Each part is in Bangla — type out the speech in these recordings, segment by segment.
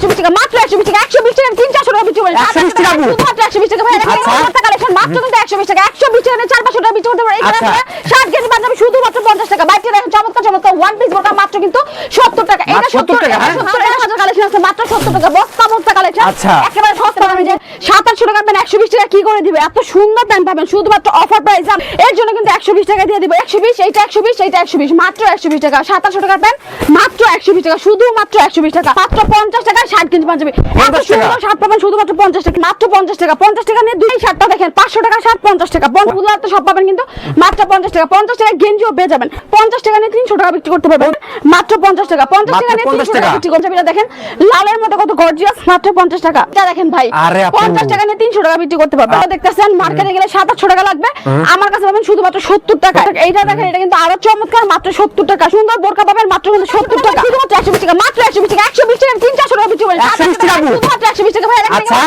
একশো বিশ টাকা মাত্র একশো বিশ টাকা একশো বিশ টাকা তিন চারশো টাকা বিক্রি করেন 120 টাকা আপু? একশো বিশ টাকা ভাই আচ্ছা। কালেকশন মাত্র কিন্তু একশো বিশ টাকা একশো বিশ টাকা চার পাঁচশো টাকা বিক্রি করতে পারেন এখানে আচ্ছা। আপনারা ষাট কেজি পাঞ্জাবি শুধুমাত্র পঞ্চাশ টাকা বাইরে চমৎকার চমৎকার ওয়ান পিস বোরকা মাত্র কিন্তু সত্তর টাকা এটা মাত্র 70 টাকা, হ্যাঁ? সত্তর টাকা হাজার কালেকশন আছে মাত্র সত্তর টাকা বস্তা বস্তা কালেকশন আচ্ছা। একেবারে সস্তা পাবেন যে সাত আটশো টাকা পাবেন একশো বিশ টাকা কি করে দিবে এত সুন্দর দাম পাবেন শুধুমাত্র অফার প্রাইস এর জন্য কিন্তু একশো বিশ টাকা দিয়ে দিব একশো বিশ এইটা একশো বিশ এইটা একশো বিশ মাত্র একশো বিশ টাকা সাত আটশো টাকা পাবেন মাত্র একশো বিশ টাকা শুধুমাত্র একশো বিশ টাকা। মাত্র পঞ্চাশ টাকা ষাট কেজি পাঞ্জাবি এত 50 টাকা। সুন্দর শার্ট পাবেন শুধুমাত্র পঞ্চাশ টাকা। মাত্র পঞ্চাশ টাকা। পঞ্চাশ টাকা নিয়ে দুই শার্টটা দেখেন পাঁচশো টাকা শার্ট পঞ্চাশ টাকা। পঞ্চাশ তো সব পাবেন কিন্তু মাত্র পঞ্চাশ টাকা। পঞ্চাশ টাকা গেঞ্জিও পেয়ে যাবেন। পঞ্চাশ টাকা নিয়ে তিনশো টাকা বিক্রি করতে পারবেন। মাত্র পঞ্চাশ টাকা। পঞ্চাশ টাকা নিয়ে 50 তিনশো টাকা। বিক্রি করতে পারবেন। দেখেন লালের মতো কত গর্জিয়াস মাত্র পঞ্চাশ টাকা। এটা দেখেন ভাই। পঞ্চাশ টাকা নিয়ে তিনশো টাকা বিক্রি করতে পারবেন। দেখতেছেন মার্কেটে গেলে সাত আটশো টাকা লাগবে। আমার কাছে পাবেন শুধুমাত্র সত্তর টাকা। এইটা দেখেন এটা কিন্তু আরও চমৎকার মাত্র সত্তর টাকা। সুন্দর বোরকা পাবেন মাত্র কিন্তু সত্তর টাকা। শুধুমাত্র একশো বিশ টাকা মাত্র একশো বিশ টাকা একশো বিশ টাকা তিন চারশো টাকা বিক্রি 120 টাকা আপু। একশো বিশ টাকা ভাই আচ্ছা।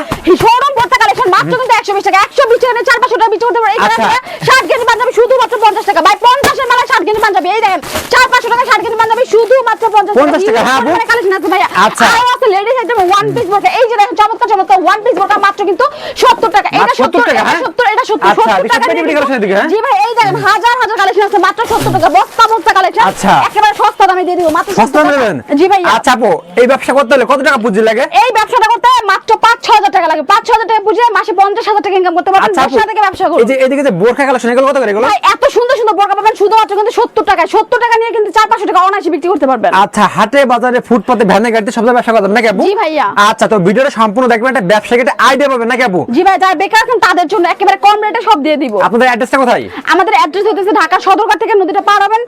শোরুম ভর্তা কালেকশন মাত্র কিন্তু একশো বিশ টাকা একশো বিশ টাকা চার পাঁচশো টাকা বিক্রি করতে পারবেন এখানে আচ্ছা। ষাট কেজি পাঞ্জাবি শুধুমাত্র পঞ্চাশ টাকা ভাই পঞ্চাশের মেলায় ষাট কেজি পাঞ্জাবি এই দেখেন চার পাঁচশো টাকা ষাট কেজি পাঞ্জাবি শুধুমাত্র পঞ্চাশ 50 টাকা, হ্যাঁ, কালেকশন আছে ভাইয়া আচ্ছা। আরও আছে লেডিস আইটেম ওয়ান পিস বোরকা এই যে দেখেন চমৎকার চমৎকার ওয়ান পিস বোরকা মাত্র কিন্তু সত্তর টাকা এটা সত্তর টাকা, হ্যাঁ? সত্তর এটা সত্তর আচ্ছা, সত্তর টাকা হ্যাঁ? জি ভাই এই দেখেন হাজার হাজার কালেকশন আছে মাত্র সত্তর টাকা বস্তা বস্তা কালেকশন আচ্ছা। দামে দিয়ে দিব মাত্র সস্তা টাকা। জি ভাই আচ্ছা আপু এই ব্যবসা করতে হলে কত টাকা পুঁজি লাগে? এই ব্যবসাটা করতে মাত্র পাঁচ ছ হাজার টাকা লাগে। পাঁচ ছ হাজার টাকা বুঝে মাসে পঞ্চাশ হাজার টাকা ইনকাম করতে পারবেন আচ্ছা ব্যবসা থেকে ব্যবসা এই যে এদিকে যে কালেকশন এগুলো কত করে এগুলো? ভাই এত সুন্দর সুন্দর বোরকা পাবেন শুধুমাত্র কিন্তু সত্তর টাকায়। সত্তর টাকা নিয়ে কিন্তু চার পাঁচশো টাকা অনায়াসে বিক্রি করতে পারবেন। আচ্ছা হাটে বাজারে ফুটপাতে ভ্যানে গাড়িতে সব ব্যবসা নাকি আপু? জি ভাইয়া। আচ্ছা তো ভিডিওটা সম্পূর্ণ দেখবেন একটা ব্যবসায়ী একটা আইডিয়া পাবেন নাকি আপু? জি ভাই যারা বেকার আছেন তাদের জন্য একেবারে কম রেটে সব দিয়ে দিব। আপনাদের অ্যাড্রেসটা কোথায়? আমাদের অ্যাড্রেস হতেছে ঢাকা সদরঘাট থেকে নদীটা পার হবেন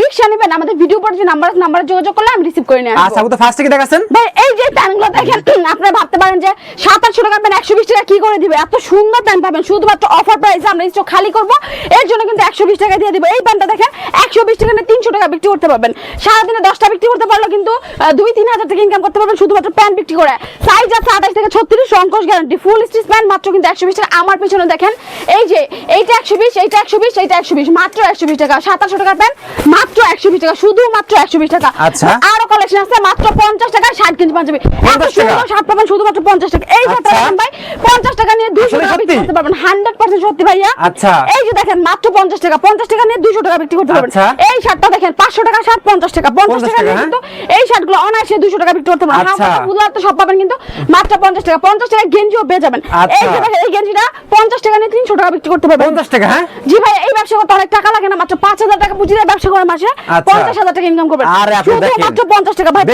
রিক্সা নেবেন। আমাদের ভিডিও যে নাম্বার নাম্বারে যোগাযোগ করলে আমি রিসিভ করে নিয়ে আচ্ছা তো ফার্স্ট থেকে দেখাচ্ছেন? ভাই এই যে প্যানগুলো দেখেন আপনারা ভাবতে পারেন যে সাত আটশো টাকা পাবেন একশো বিশ টাকা কি করে দিবে? এত সুন্দর প্যান পাবেন শুধুমাত্র অফার প্রাইসে আমরা স্টক খালি করব এর জন্য কিন্তু একশো বিশ টাকা দিয়ে দিব। এই প্যানটা দেখেন একশো বিশ টাকা নিয়ে তিনশো টাকা বিক্রি করতে পারবেন। সারাদিনে দশটা বিক্রি করতে পারলে কিন্তু আহ, দুই তিন হাজার টাকা ইনকাম করতে পারবেন শুধুমাত্র প্যান বিক্রি করে। সাইজ আছে আঠাশ থেকে ছত্রিশ সংকোচ গ্যারান্টি ফুল স্টিচ প্যান মাত্র কিন্তু একশো বিশ টাকা। আমার পিছনে দেখেন এই যে এইটা একশো বিশ এইটা একশো বিশ এইটা একশো বিশ মাত্র একশো বিশ টাকা। সাতাশশো টাকার প্যান মাত্র একশো বিশ টাকা। শুধুমাত্র একশো বিশ টাকা। আচ্ছা। আরও কালেকশন আছে মাত্র পঞ্চাশ টাকা ষাট কেজি পাঞ্জাবি। এত সুন্দর শার্ট পাবেন শুধুমাত্র পঞ্চাশ টাকা। এই শার্টটা আচ্ছা। ভাই পঞ্চাশ টাকা নিয়ে দুশো টাকা বিক্রি করতে পারবেন। হান্ড্রেড পার্সেন্ট সত্যি ভাইয়া। আচ্ছা। এই যে দেখেন মাত্র পঞ্চাশ টাকা। পঞ্চাশ টাকা নিয়ে দুশো টাকা বিক্রি করতে পারবেন। এই শার্টটা দেখেন পাঁচশো টাকা শার্ট পঞ্চাশ টাকা। পঞ্চাশ টাকা নিয়ে কিন্তু এই শার্টগুলো অনায়াসে দুশো টাকা বিক্রি করতে পারবেন। আচ্ছা। হাফ তো সব পাবেন কিন্তু মাত্র পঞ্চাশ টাকা। পঞ্চাশ টাকা গেঞ্জিও পেয়ে যাবেন। এই যে দেখেন এই গেঞ্জিটা 50 টাকা নিয়ে 300 টাকা বিক্রি করতে 50 টাকা হ্যাঁ? জি ভাই এই ব্যবসা করতে অনেক টাকা লাগে না মাত্র 5000 টাকা পুঁজি দিয়ে ব্যবসা মাসে আচ্ছা। 50000 টাকা ইনকাম আরে আপনি দেখেন। মাত্র 50 টাকা। ভাই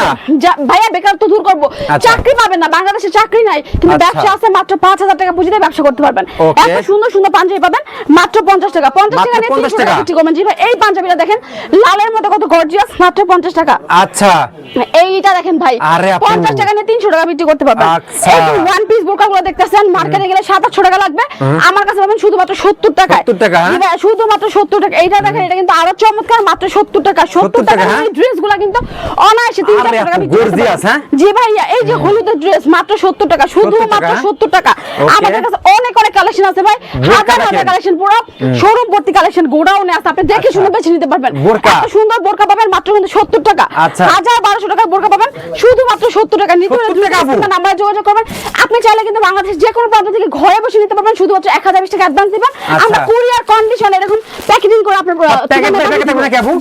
না। বেকার তো দূর করব। আচ্ছা। চাকরি পাবেন না বাংলাদেশে চাকরি নাই কিন্তু আচ্ছা। ব্যবসা আছে মাত্র 5000 টাকা পুঁজি দিয়ে ব্যবসা করতে পারবেন। এত সুন্দর সুন্দর পাঞ্জাবি পাবেন মাত্র 50 টাকা। 50 টাকা নিয়ে 300 টাকা বিক্রি করবেন। জি ভাই এই পাঞ্জাবিটা দেখেন লালের মতো কত গর্জিয়াস মাত্র 50 টাকা। আচ্ছা। এইটা দেখেন ভাই 50 টাকা নিয়ে 300 টাকা বিক্রি করতে পারবেন। এই ওয়ান পিস বোরকাগুলো দেখতেছেন মার্কেটে গেলে 7 সাতশো টাকা লাগবে। হ্যাঁ। আমার কাছে পাবেন শুধুমাত্র সত্তর টাকা? টাকা শুধুমাত্র সত্তর টাকা এইটা দেখেন এটা কিন্তু আরও চমৎকার মাত্র সত্তর টাকা। সত্তর টাকা হ্যাঁ? এই ড্রেসগুলা কিন্তু অনায়াসে তিন চারশো টাকা জি ভাইয়া এই যে হ্যাঁ। হলুদ ড্রেস মাত্র সত্তর টাকা শুধুমাত্র সত্তর টাকা। আমাদের কাছে অনেক অনেক কালেকশন আছে ভাই। হাজার হাজার কালেকশন পুরো। শোরুম ভর্তি কালেকশন গোডাউনে আছে আপনি দেখে আচ্ছা। শুনে বেছে নিতে পারবেন। সুন্দর বোরকা পাবেন মাত্র কিন্তু সত্তর টাকা। আচ্ছা। হাজার বারোশো টাকা বোরকা পাবেন শুধুমাত্র সত্তর টাকা। নিতে নাম্বারে যোগাযোগ করবেন। আপনি চাইলে কিন্তু বাংলাদেশ যে কোনো প্রান্ত থেকে ঘরে বসে নিতে পারবেন শুধুমাত্র এক হাজার বিশ টাকা অ্যাডভান্স দিবেন আচ্ছা। আমরা কুরিয়ার কন্ডিশনে এরকম প্যাকেজিং করে আপনার?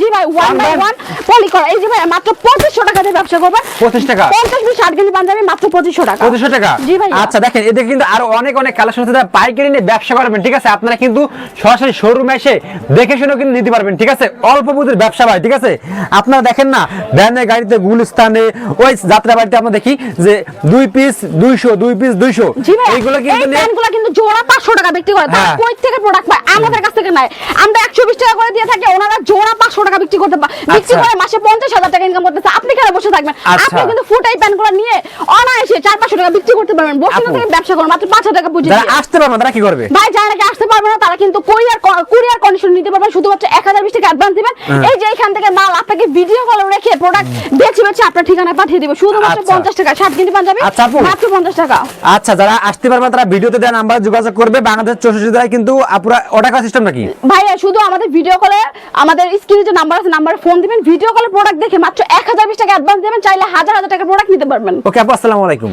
জি ভাই ওয়ান বাই ওয়ান পলি করা এই যে ভাই মাত্র পঁচিশশো টাকা দিয়ে ব্যবসা করবেন 25 টাকা? পঞ্চাশ বিশ ষাট কেজি পাঞ্জাবি মাত্র পঁচিশশো টাকা। পঁচিশশো টাকা? জি ভাই আচ্ছা দেখেন এদের কিন্তু আরও অনেক অনেক কালেকশন আছে যারা পাইকারি নিয়ে ব্যবসা করবেন ঠিক আছে? আপনারা কিন্তু সরাসরি শোরুমে এসে দেখে শুনে কিন্তু নিতে পারবেন ঠিক আছে? অল্প পুঁজির ব্যবসা ভাই ঠিক আছে? আপনারা দেখেন না ভ্যানে গাড়িতে গুলিস্তানে ওই যাত্রা বাড়িতে আমরা দেখি যে দুই পিস দুইশো দুই পিস দুইশো। জি ভাই এইগুলো কিন্তু প্যান্টগুলো কিন্তু জোড়া 500 টাকা বিক্রি করে। তারা হ্যাঁ। কই থেকে প্রোডাক্ট পায়? আমাদের কাছ থেকে নাই আমরা 120 টাকা করে দিয়ে থাকি ওনারা জোড়া 500 টাকা বিক্রি করতে পা- বিক্রি আচ্ছা। করে মাসে 50000 টাকা ইনকাম করতেছে। আপনি কেন বসে থাকবেন? আচ্ছা। আপনি কিন্তু ফুট প্যান্টগুলো নিয়ে অনায়াসে 4 500 টাকা বিক্রি করতে পারবেন। বসে। থেকে ব্যবসা করুন মাত্র 5000 টাকা পুঁজি আসতে পারবেন তারা কি করবে? ভাই যারা নাকি আসতে পারবে না তারা কিন্তু কুরিয়ার কুরিয়ার কন্ডিশন নিতে পারবেন শুধুমাত্র এক হাজার বিশ টাকা অ্যাডভান্স দিবেন। হ্যাঁ। এই যে এখান থেকে মাল আপনাকে ভিডিও কল রেখে প্রোডাক্ট বেছে বেছে আপনার ঠিকানায় পাঠিয়ে দিবে। শুধুমাত্র আচ্ছা। পঞ্চাশ টাকা। সাত কিনতে পাঞ্জাবি আচ্ছা, মাত্র পঞ্চাশ টাকা। আচ্ছা যারা আসতে পারবে তারা ভিডিওতে দেওয়া নাম্বার যোগাযোগ করবে। বাংলাদেশ চৌষট্টি জেলায় কিন্তু আপুরা অর্ডার করার সিস্টেম নাকি? ভাইয়া শুধু আমাদের ভিডিও কলে আমাদের স্ক্রিনে যে নাম্বার আছে নাম্বারে ফোন দিবেন। ভিডিও কলে প্রোডাক্ট দেখে মাত্র এক হাজার বিশ টাকা অ্যাডভান্স দেবেন। চাইলে হাজার হাজার টাকা প্রোডাক্ট নিতে পারবেন। ওকে আপু আসসালামু আলাইকুম।